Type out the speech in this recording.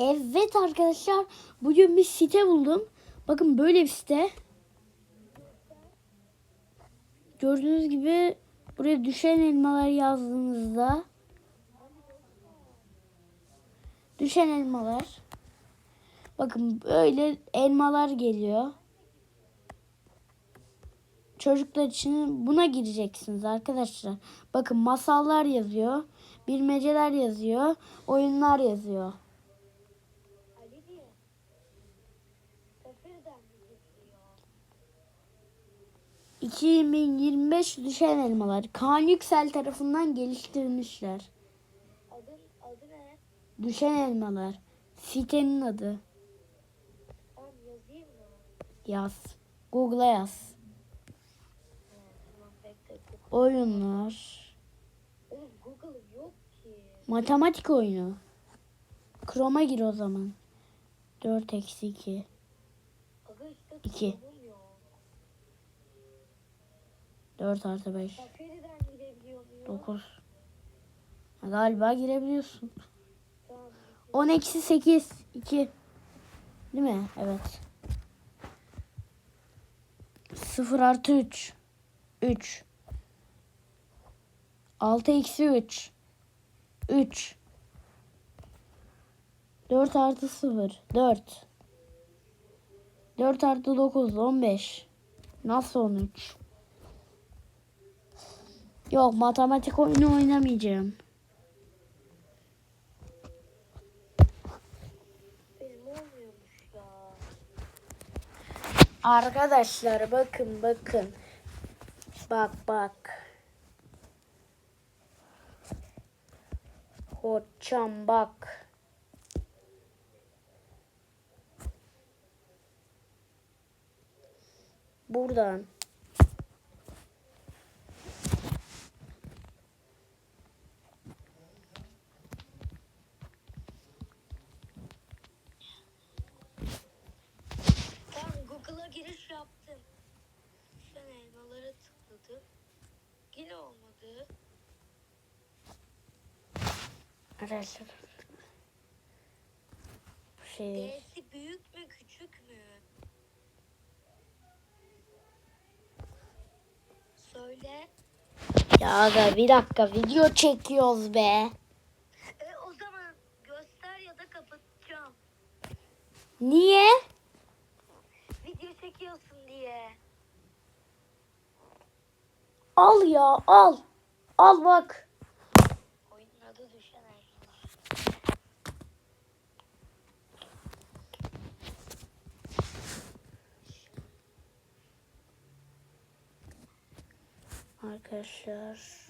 Evet arkadaşlar bugün bir site buldum. Bakın böyle bir site. Gördüğünüz gibi buraya düşen elmalar yazdığınızda düşen elmalar bakın böyle elmalar geliyor. Çocuklar için buna gireceksiniz arkadaşlar. Bakın masallar yazıyor, bilmeceler yazıyor, oyunlar yazıyor. Ali diye. Sefirden mi geliyor? 2025 düşen elmalar. Kaan Yüksel tarafından geliştirilmişler. Adın, adı ne? Düşen elmalar. Sitenin adı. Tamam yazayım mı? Yaz. Google'a yaz. Oyunlar. Oğlum Google yok ki. Matematik oyunu. Chrome'a gir o zaman. 4 eksi 2. Aga işte İki. Chrome'um yok. 4 artı 5. Safari'den girebiliyor muyum? 9. Galiba girebiliyorsun. Tamam. 10 eksi 8. 2. Değil mi? Evet. 0 artı 3. 3. 6 eksi 3. 3. 4 artı 0. 4. 4 artı 9. 15. Nasıl 13? Yok matematik oyunu oynamayacağım. Arkadaşlar bakın bakın. Bak bak. Hocam bak. Buradan. Google'a giriş yaptım. Sen elmalara tıkladım. Yine olmadı. Arkadaşlar. Şey. D'si büyük mü küçük mü? Söyle. Ya aga bir dakika video çekiyoruz be. E o zaman göster ya da kapatacağım. Niye? Video çekiyorsun diye. Al ya al. Al bak. Oyunun adı düşen elmalar. Arkadaşlar.